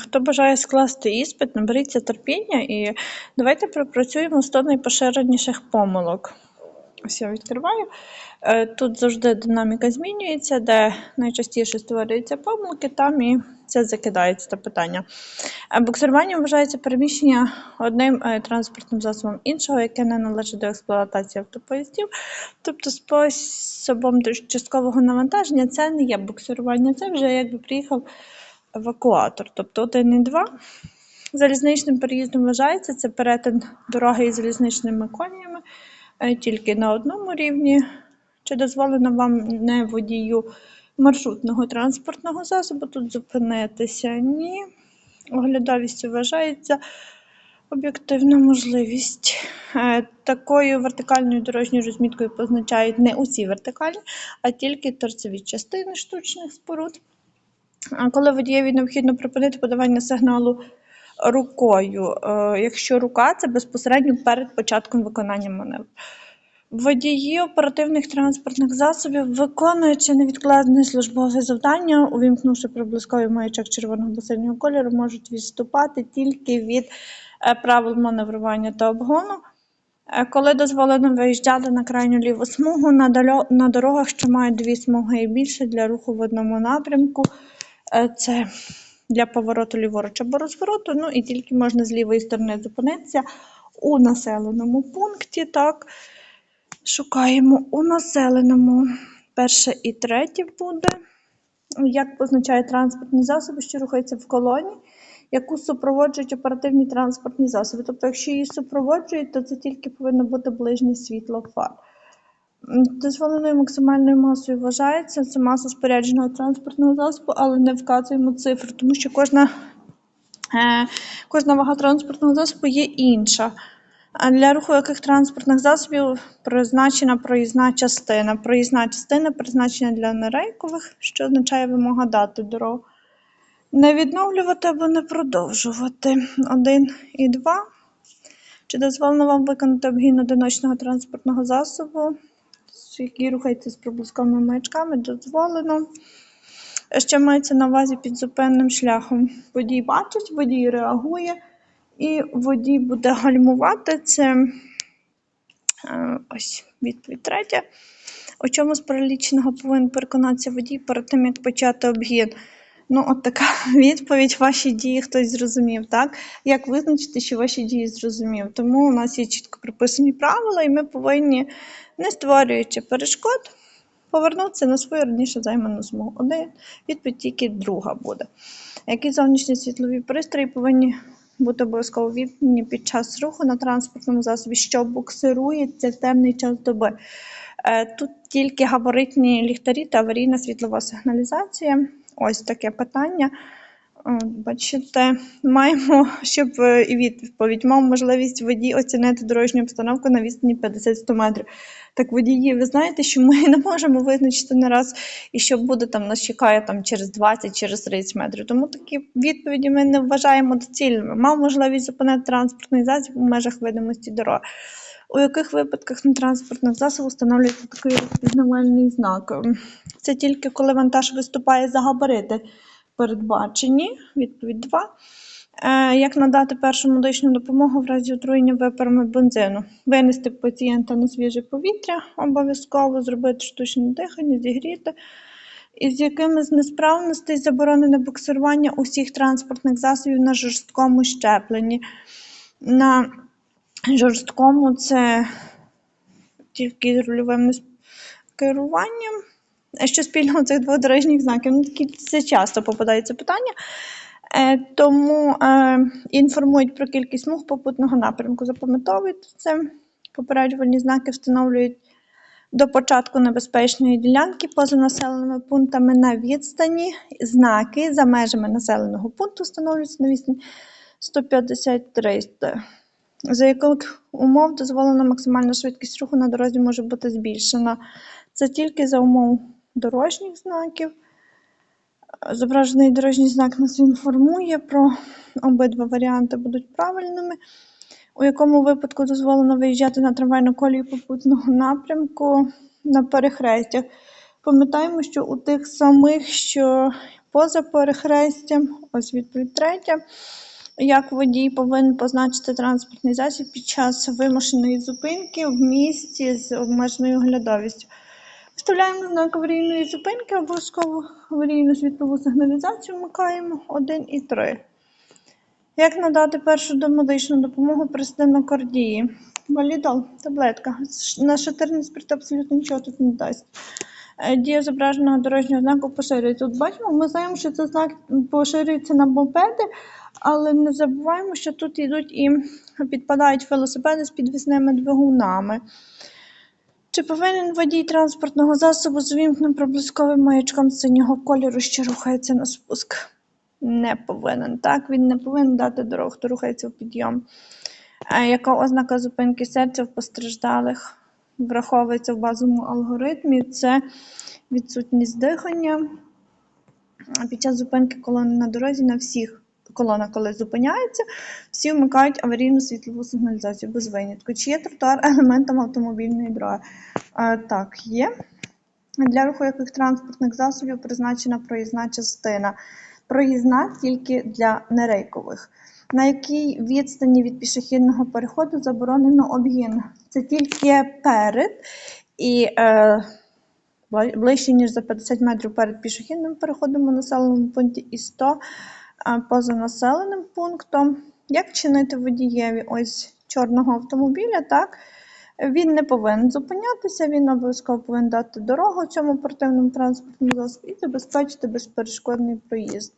Хто бажає скласти іспит, наберіться терпіння і давайте пропрацюємо 100 найпоширеніших помилок. Ось я відкриваю. Е, Тут завжди динаміка змінюється, де найчастіше створюються помилки, там і це закидається те питання. Е, Буксирування вважається переміщення одним е, транспортним засобом іншого, яке не належить до експлуатації автопоїздів. Тобто способом часткового навантаження це не є буксирування, це вже якби приїхав евакуатор. Тобто один і два. Залізничним переїздом вважається це перетин дороги із залізничними коліями е, тільки на одному рівні. Чи дозволено вам не водію маршрутного транспортного засобу тут зупинитися? Ні. Оглядовістю вважається об'єктивна можливість. Е, Такою вертикальною дорожньою розміткою позначають не усі вертикальні, а тільки торцеві частини штучних споруд. Коли водієві необхідно припинити подавання сигналу рукою, е, якщо рука це безпосередньо перед початком виконання маневру. Водії оперативних транспортних засобів, виконуючи невідкладне службове завдання, увімкнувши проблисковий маячок червоного або синього кольору, можуть відступати тільки від е, правил маневрування та обгону. Е, Коли дозволено виїжджати на крайню ліву смугу на, дорогах, що мають дві смуги і більше для руху в одному напрямку, це для повороту ліворуч або розвороту, ну і тільки можна з лівої сторони зупинитися у населеному пункті. Так, шукаємо у населеному. Перше і третє буде. Як позначає транспортні засоби, що рухаються в колоні, яку супроводжують оперативні транспортні засоби. Тобто, якщо її супроводжують, то це тільки повинно бути ближнє світло фар. Дозволеною максимальною масою вважається це маса спорядженого транспортного засобу, але не вказуємо цифру, тому що кожна, е, кожна вага транспортного засобу є інша. Для руху яких транспортних засобів призначена проїзна частина. Проїзна частина призначена для нерейкових, що означає вимога дати дорогу. Не відновлювати або не продовжувати. Один і два. Чи дозволено вам виконати обгін одиночного транспортного засобу, який рухається з проблисковими маячками? Дозволено. Ще мається на увазі під зупинним шляхом? Водій бачить, водій реагує, і водій буде гальмувати. Це е, ось відповідь третя. У чому з паралічного повинен переконатися водій перед тим, як почати обгін? Ну, от така відповідь, ваші дії хтось зрозумів, так? Як визначити, що ваші дії зрозумів? Тому у нас є чітко прописані правила, і ми повинні, не створюючи перешкод, повернутися на свою раніше займану смугу. Один, відповідь тільки друга буде. Які зовнішні світлові пристрої повинні бути обов'язково вімкнені під час руху на транспортному засобі, що буксирується в темний час доби? Е, Тут тільки габаритні ліхтарі та аварійна світлова сигналізація. Ось таке питання. Бачите, маємо, щоб е, і відповідь, мав можливість водій оцінити дорожню обстановку на відстані 50-100 метрів. Так, водії, ви знаєте, що ми не можемо визначити не раз, і що буде там нас чекає там через 20, через 30 метрів. Тому такі відповіді ми не вважаємо доцільними. Мав можливість зупинити транспортний засіб у межах видимості дороги. У яких випадках на транспортних засобах встановлюється такий розпізнавальний знак? Це тільки коли вантаж виступає за габарити передбачені. Відповідь 2. Е, Як надати першу медичну допомогу в разі отруєння випарами бензину? Винести пацієнта на свіже повітря, обов'язково зробити штучне дихання, зігріти. Із якими з несправностей заборонене буксирування усіх транспортних засобів на жорсткому щепленні. На жорсткому це тільки з рульовим керуванням. Що спільного цих двох дорожніх знаків? Ну, такі це часто попадається питання. Е, тому е, інформують про кількість смуг попутного напрямку. Запам'ятовуйте це. Попереджувальні знаки встановлюють до початку небезпечної ділянки поза населеними пунктами на відстані. Знаки за межами населеного пункту встановлюються на відстані 150-300. За яких умов дозволена максимальна швидкість руху на дорозі може бути збільшена. Це тільки за умов дорожніх знаків. Зображений дорожній знак нас інформує про обидва варіанти будуть правильними. У якому випадку дозволено виїжджати на трамвайну колію попутного напрямку на перехрестях. Пам'ятаємо, що у тих самих, що поза перехрестям. Ось відповідь третя. Як водій повинен позначити транспортний засіб під час вимушеної зупинки в місті з обмеженою оглядовістю. Вставляємо знак аварійної зупинки, обов'язково аварійну світлову сигналізацію вмикаємо 1 і 3. Як надати першу домедичну допомогу при стенокардії? Валідол, таблетка. На шатирний спирт абсолютно нічого тут не дасть. Е, Дія зображеного дорожнього знаку поширюється. Тут бачимо, ми знаємо, що цей знак поширюється на мопеди, але не забуваємо, що тут йдуть і підпадають велосипеди з підвісними двигунами. Чи повинен водій транспортного засобу з увімкненим проблисковим маячком синього кольору, що рухається на спуск? Не повинен. Так, він не повинен дати дорогу, хто рухається в підйом. Яка ознака зупинки серця в постраждалих враховується в базовому алгоритмі? Це відсутність дихання. Під час зупинки колони на дорозі на всіх колона, коли зупиняється, всі вмикають аварійну світлову сигналізацію без винятку. Чи є тротуар елементом автомобільної дороги? А, так, є. Для руху яких транспортних засобів призначена проїзна частина. Проїзна тільки для нерейкових. На якій відстані від пішохідного переходу заборонено обгін? Це тільки перед і е, ближче, ніж за 50 метрів перед пішохідним переходом у населеному пункті і 100 а, поза населеним пунктом. Як чинити водієві ось чорного автомобіля? Так? Він не повинен зупинятися, він обов'язково повинен дати дорогу цьому спортивному транспортному засобу і забезпечити безперешкодний проїзд.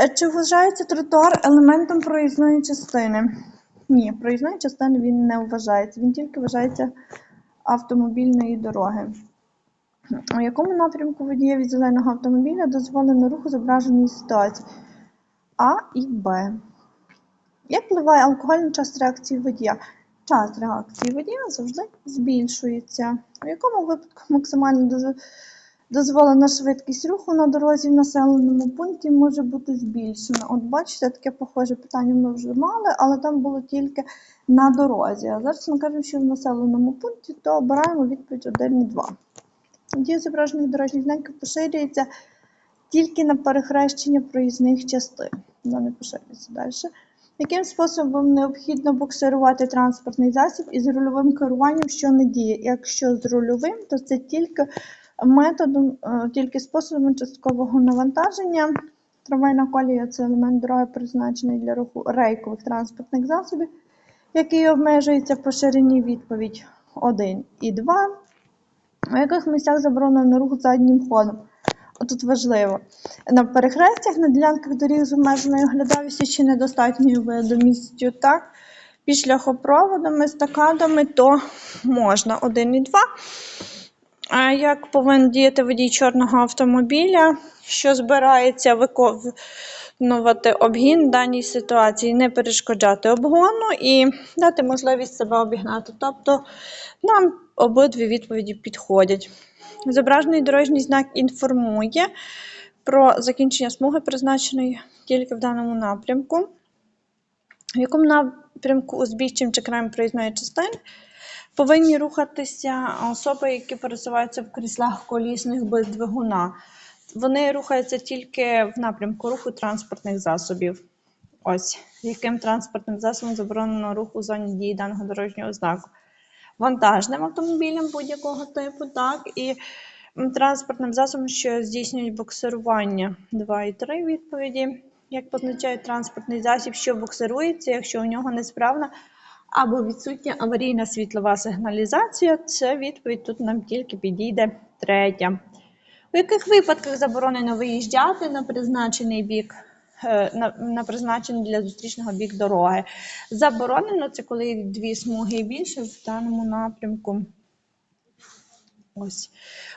Е, Чи вважається тротуар елементом проїзної частини? Ні, проїзної частини він не вважається, він тільки вважається автомобільної дороги. У якому напрямку водієві зеленого автомобіля дозволено рух у зображеній ситуації? А і Б. Як впливає алкоголь на час реакції водія? Час реакції водія завжди збільшується. У якому випадку максимально дозволена швидкість руху на дорозі в населеному пункті може бути збільшена? От бачите, таке похоже питання ми вже мали, але там було тільки на дорозі. А зараз ми кажемо, що в населеному пункті, то обираємо відповідь 1 і 2. Дія зображених дорожніх знаків поширюється тільки на перехрещення проїзних частин. Вона не поширюється далі. Яким способом необхідно буксирувати транспортний засіб із рульовим керуванням, що не діє? Якщо з рульовим, то це тільки методом, е, тільки способом часткового навантаження. Трамвайна колія це елемент дороги, призначений для руху рейкових транспортних засобів, який обмежується по ширині відповідь 1 і 2. У яких місцях заборонено рух заднім ходом? Отут важливо. На перехрестях, на ділянках доріг з обмеженою оглядовістю чи недостатньою видимістю, так? Під шляхопроводами, стакадами, то можна 1 і 2. А як повинен діяти водій чорного автомобіля, що збирається виконувати обгін в даній ситуації, не перешкоджати обгону і дати можливість себе обігнати. Тобто нам обидві відповіді підходять. Зображений дорожній знак інформує про закінчення смуги, призначеної тільки в даному напрямку. В якому напрямку узбіччям чи краєм проїзної частини повинні рухатися особи, які пересуваються в кріслах колісних без двигуна. Вони рухаються тільки в напрямку руху транспортних засобів. Ось яким транспортним засобом заборонено рух у зоні дії даного дорожнього знаку. Вантажним автомобілем будь-якого типу, так, і транспортним засобом, що здійснюють буксирування. 2 і 3 відповіді. Як позначає транспортний засіб, що буксирується, якщо у нього несправна або відсутня аварійна світлова сигналізація, це відповідь тут нам тільки підійде третя. У яких випадках заборонено виїжджати на призначений бік, на, на призначенні для зустрічного бік дороги? Заборонено це коли дві смуги і більше в даному напрямку. Ось.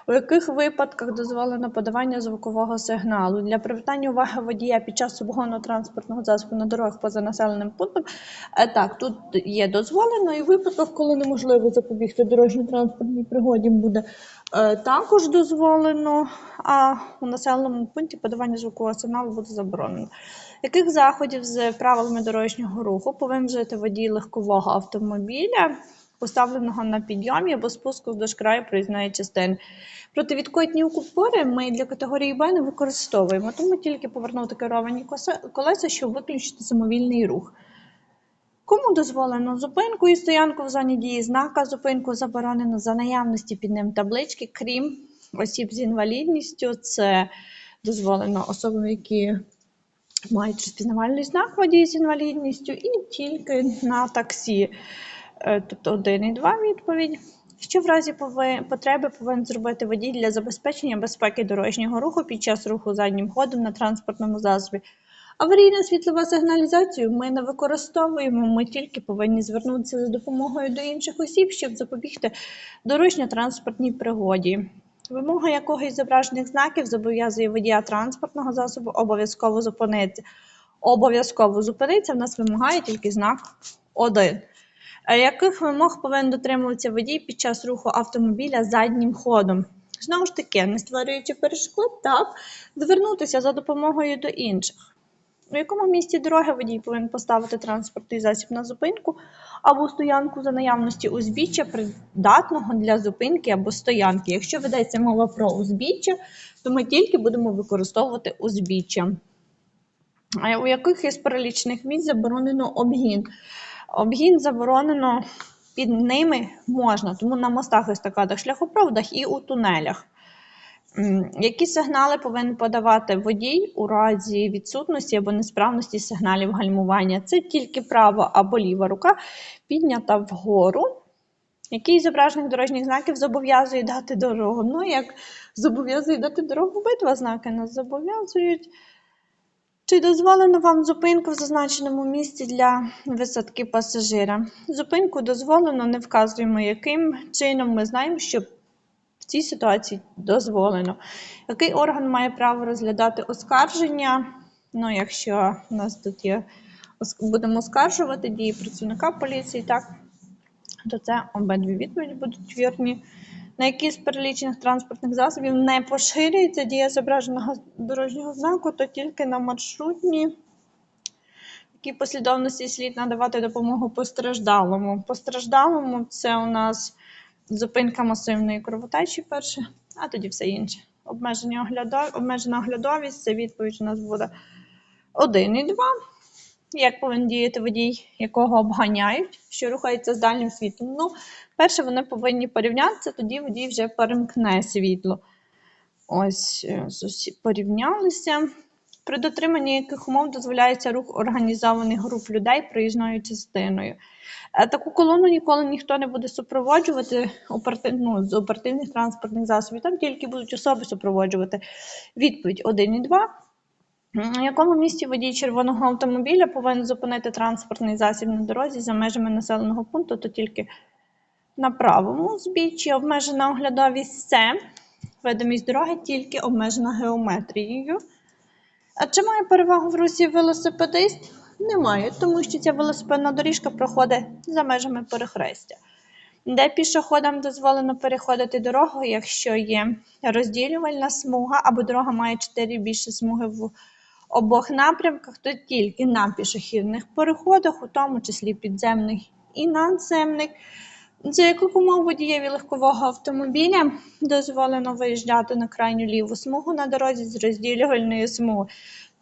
У яких випадках дозволено подавання звукового сигналу для привертання уваги водія під час обгону транспортного засобу на дорогах поза населеним пунктом? Е, Так, тут є дозволено, і в випадках, коли неможливо запобігти дорожньо-транспортній пригоді, буде е, також дозволено, а у населеному пункті подавання звукового сигналу буде заборонено. Яких заходів з правилами дорожнього руху повинен вжити водій легкового автомобіля? Поставленого на підйомі або спуску вздовж краю проїзної частини. Противідкотні упори ми для категорії Б не використовуємо, тому тільки повернути керовані колеса, щоб виключити самовільний рух. Кому дозволено зупинку і стоянку в зоні дії знака, зупинку заборонено за наявності під ним таблички, крім осіб з інвалідністю, це дозволено особам, які мають розпізнавальний знак водій з інвалідністю, і тільки на таксі, тобто 1 і 2 відповідь. Що в разі потреби повинен зробити водій для забезпечення безпеки дорожнього руху під час руху заднім ходом на транспортному засобі? Аварійна світлова сигналізацію ми не використовуємо, ми тільки повинні звернутися за допомогою до інших осіб, щоб запобігти дорожньо-транспортній пригоді. Вимога якогось зображених знаків зобов'язує водія транспортного засобу обов'язково зупинитися. Обов'язково зупинитися в нас вимагає тільки знак 1. Е, Яких вимог повинен дотримуватися водій під час руху автомобіля заднім ходом? Знову ж таки, не створюючи перешкод, так, звернутися за допомогою до інших. У якому місці дороги водій повинен поставити транспортний засіб на зупинку або стоянку за наявності узбіччя, придатного для зупинки або стоянки. Якщо ведеться мова про узбіччя, то ми тільки будемо використовувати узбіччя. А у яких із перелічених місць заборонено обгін? Обгін заборонено під ними можна, тому на мостах, естакадах, шляхопроводах і у тунелях. Які сигнали повинен подавати водій у разі відсутності або несправності сигналів гальмування? Це тільки права або ліва рука піднята вгору. Який зображених дорожніх знаків зобов'язує дати дорогу? Ну, як зобов'язує дати дорогу, обидва знаки нас зобов'язують. Чи дозволено вам зупинку в зазначеному місці для висадки пасажира? Зупинку дозволено, не вказуємо, яким чином ми знаємо, що в цій ситуації дозволено. Який орган має право розглядати оскарження? Ну, якщо у нас тут є, будемо оскаржувати дії працівника поліції, так, то це обидві відповіді будуть вірні. На які з перелічених транспортних засобів не поширюється дія зображеного дорожнього знаку, то тільки на маршрутні. В якій послідовності слід надавати допомогу постраждалому. Постраждалому це у нас зупинка масивної кровотечі перше, а тоді все інше. Обмежена оглядовість, це відповідь у нас буде 1 і 2. Як повинен діяти водій, якого обганяють, що рухається з дальнім світлом? Ну, перше, вони повинні порівнятися, тоді водій вже перемкне світло. Ось е, усі- порівнялися. При дотриманні яких умов дозволяється рух організованих груп людей проїзною частиною. Е, Таку колону ніколи ніхто не буде супроводжувати ну, з оперативних транспортних засобів. Там тільки будуть особи супроводжувати. Відповідь 1 і 2. М, У якому місці водій червоного автомобіля повинен зупинити транспортний засіб на дорозі за межами населеного пункту, то тільки на правому узбіччі обмежена оглядовість це видимість дороги тільки обмежена геометрією. А чи має перевагу в русі велосипедист? Немає, тому що ця велосипедна доріжка проходить за межами перехрестя. Де пішоходам дозволено переходити дорогу, якщо є розділювальна смуга або дорога має 4 більше смуги в обох напрямках, то тільки на пішохідних переходах, у тому числі підземних і надземних. За яких умов водієві легкового автомобіля дозволено виїжджати на крайню ліву смугу на дорозі з розділювальної смуги.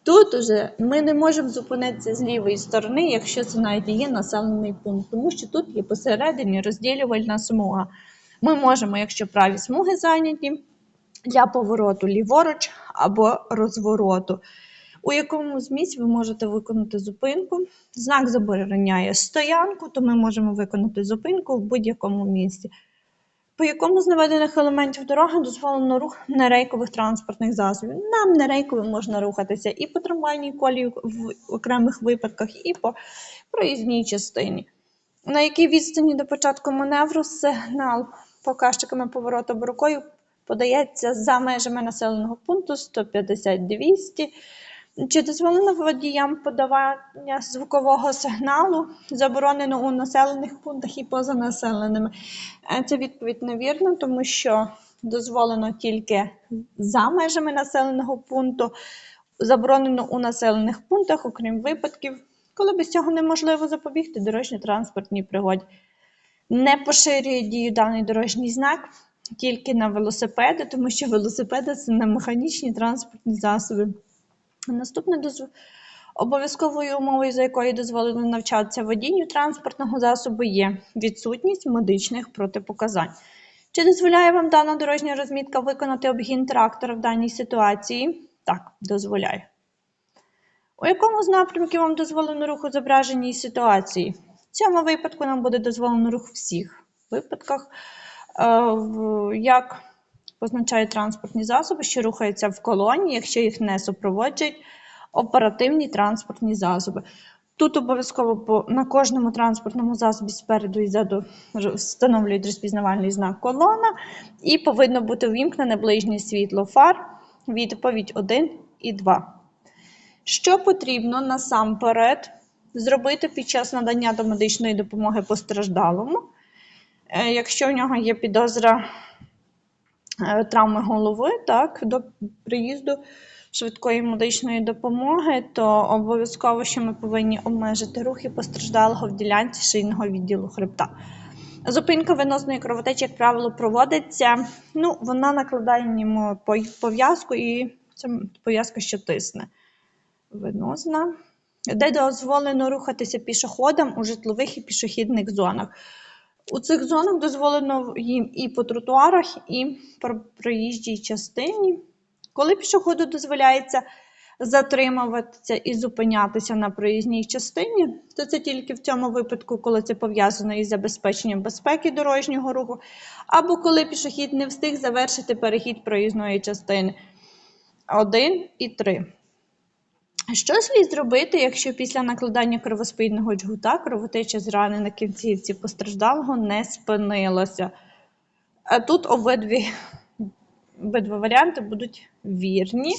Тут уже ми не можемо зупинитися з лівої сторони, якщо це навіть є населений пункт, тому що тут є посередині розділювальна смуга. Ми можемо, якщо праві смуги зайняті, для повороту ліворуч або розвороту. У якому з місць ви можете виконати зупинку. Знак забороняє стоянку, то ми можемо виконати зупинку в будь-якому місці. По якому з наведених елементів дороги дозволено рух нерейкових транспортних засобів? Нам нерейковим можна рухатися і по трамвайній колії в окремих випадках, і по проїзній частині. На якій відстані до початку маневру сигнал показчиками повороту рукою подається за межами населеного пункту 150-200. Чи дозволено водіям подавання звукового сигналу заборонено у населених пунктах і поза населеними? Е, Це відповідь невірна, тому що дозволено тільки за межами населеного пункту, заборонено у населених пунктах, окрім випадків, коли без цього неможливо запобігти дорожньо-транспортній пригоді. Не поширює дію даний дорожній знак тільки на велосипеди, тому що велосипеди це не механічні транспортні засоби. Наступне дозв... обов'язковою умовою, за якою дозволено навчатися водінню транспортного засобу, є відсутність медичних протипоказань. Чи дозволяє вам дана дорожня розмітка виконати обгін трактора в даній ситуації? Так, дозволяє. У якому з напрямків вам дозволено рух у зображеній ситуації? В цьому випадку нам буде дозволено рух всіх випадках. Е, Як позначають транспортні засоби, що рухаються в колоні, якщо їх не супроводжують оперативні транспортні засоби. Тут обов'язково на кожному транспортному засобі спереду і ззаду встановлюють розпізнавальний знак колона, і повинно бути ввімкнене ближнє світло фар, відповідь 1 і 2. Що потрібно насамперед зробити під час надання до медичної допомоги постраждалому, Е, якщо в нього є підозра травми голови, так, до приїзду швидкої медичної допомоги, то обов'язково, що ми повинні обмежити рухи постраждалого в ділянці шийного відділу хребта. Зупинка венозної кровотечі, як правило, проводиться. Ну, вона накладає пой- пов'язку, і це пов'язка, що тисне. Венозна. Де дозволено рухатися пішоходам у житлових і пішохідних зонах. У цих зонах дозволено їм і по тротуарах, і по проїжджій частині. Коли пішоходу дозволяється затримуватися і зупинятися на проїзній частині, то це тільки в цьому випадку, коли це пов'язано із забезпеченням безпеки дорожнього руху, або коли пішохід не встиг завершити перехід проїзної частини 1 і 3. Що слід зробити, якщо після накладання кровоспинного джгута кровотеча з рани на кінцівці постраждалого не спинилася? А тут обидві, обидва варіанти будуть вірні.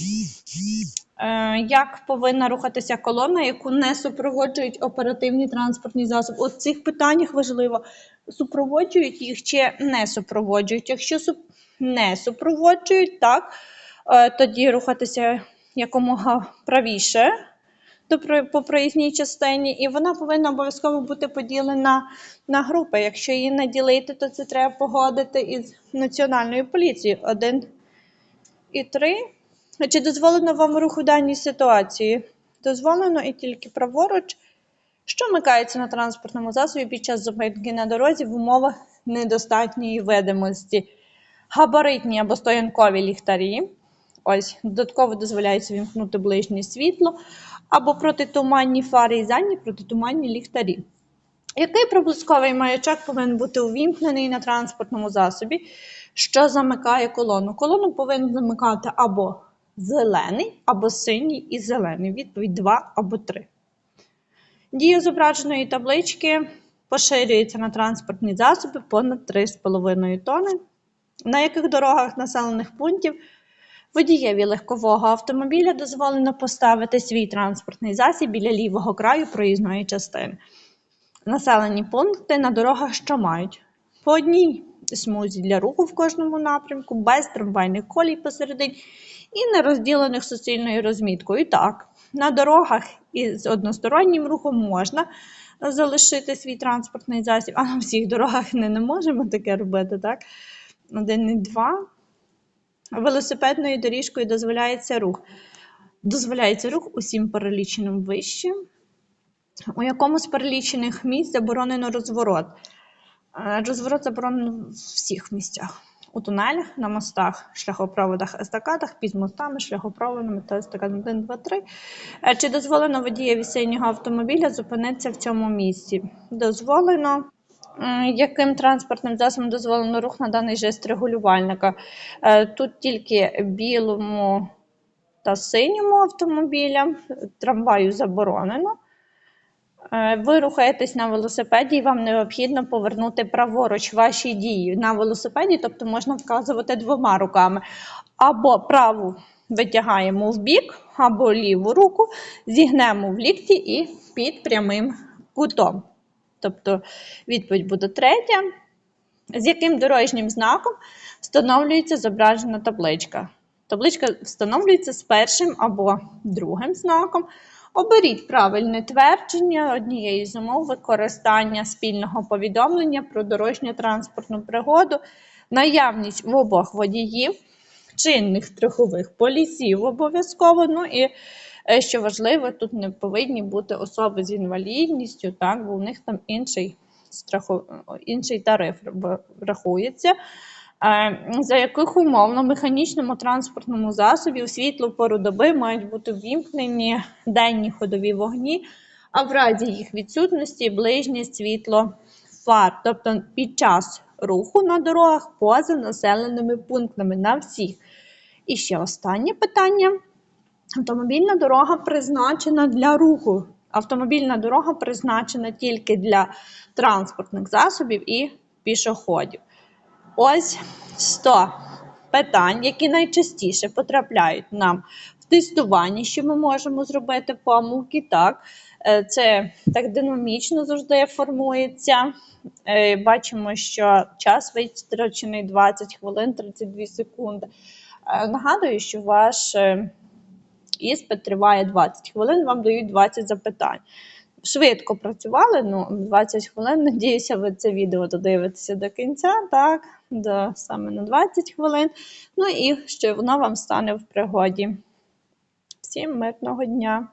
Е, Як повинна рухатися колона, яку не супроводжують оперативні транспортні засоби? У цих питаннях важливо, супроводжують їх чи не супроводжують. Якщо не супроводжують, так, е, тоді рухатися якомога правіше по проїзній частині, і вона повинна обов'язково бути поділена на групи. Якщо її не ділити, то це треба погодити із національною поліцією. Один і три. Чи дозволено вам рух у даній ситуації? Дозволено і тільки праворуч, що вмикається на транспортному засобі під час зупинки на дорозі в умовах недостатньої видимості. Габаритні або стоянкові ліхтарі. Ось, додатково дозволяється вімкнути ближнє світло, або протитуманні фари і задні протитуманні ліхтарі. Який проблисковий маячок повинен бути увімкнений на транспортному засобі, що замикає колону? Колону повинен замикати або зелений, або синій і зелений. Відповідь 2 або 3. Дія зображеної таблички поширюється на транспортні засоби понад 3,5 тони. На яких дорогах населених пунктів водієві легкового автомобіля дозволено поставити свій транспортний засіб біля лівого краю проїзної частини. Населені пункти на дорогах, що мають по одній смузі для руху в кожному напрямку, без трамвайних колій посередині і не розділених суцільною розміткою. Так, на дорогах із одностороннім рухом можна залишити свій транспортний засіб, а на всіх дорогах не, не можемо таке робити, так? Один і два. Велосипедною доріжкою дозволяється рух. Дозволяється рух усім переліченим вище. У якому з перелічених місць заборонено розворот? Е, Розворот заборонено в всіх місцях. У тунелях, на мостах, шляхопроводах, естакадах, під мостами, шляхопроводами та естакадами 1, 2, 3. Е, Чи дозволено водієві синього автомобіля зупинитися в цьому місці? Дозволено. М, Яким транспортним засобом дозволено рух на даний жест регулювальника? Е, Тут тільки білому та синьому автомобілям, трамваю заборонено. Е, Ви рухаєтесь на велосипеді, і вам необхідно повернути праворуч ваші дії на велосипеді, тобто можна вказувати двома руками. Або праву витягаємо в бік, або ліву руку зігнемо в лікті і під прямим кутом. Тобто відповідь буде третя. З яким дорожнім знаком встановлюється зображена табличка? Табличка встановлюється з першим або другим знаком, Оберіть правильне твердження однієї з умов використання спільного повідомлення про дорожньо-транспортну пригоду, наявність в обох водіїв, чинних страхових полісів обов'язково. Ну і що важливо, тут не повинні бути особи з інвалідністю, так, бо у них там інший, страхов... інший тариф рахується. Е, За яких умов на механічному транспортному засобі у світлу пору доби мають бути ввімкнені денні ходові вогні, а в разі їх відсутності ближнє світло фар, тобто під час руху на дорогах поза населеними пунктами на всіх. І ще останнє питання. Автомобільна дорога призначена для руху. Автомобільна дорога призначена тільки для транспортних засобів і пішоходів. Ось 100 питань, які найчастіше потрапляють нам в тестуванні, що ми можемо зробити помилки. Так, Е, це так динамічно завжди формується. Е, Бачимо, що час витрачений 20 хвилин 32 секунди. Е, Нагадую, що ваш іспит триває 20 хвилин, вам дають 20 запитань. Швидко працювали, ну 20 хвилин. Надіюся, ви це відео додивитеся до кінця, так, до, саме на 20 хвилин. Ну і що воно вам стане в пригоді. Всім мирного дня!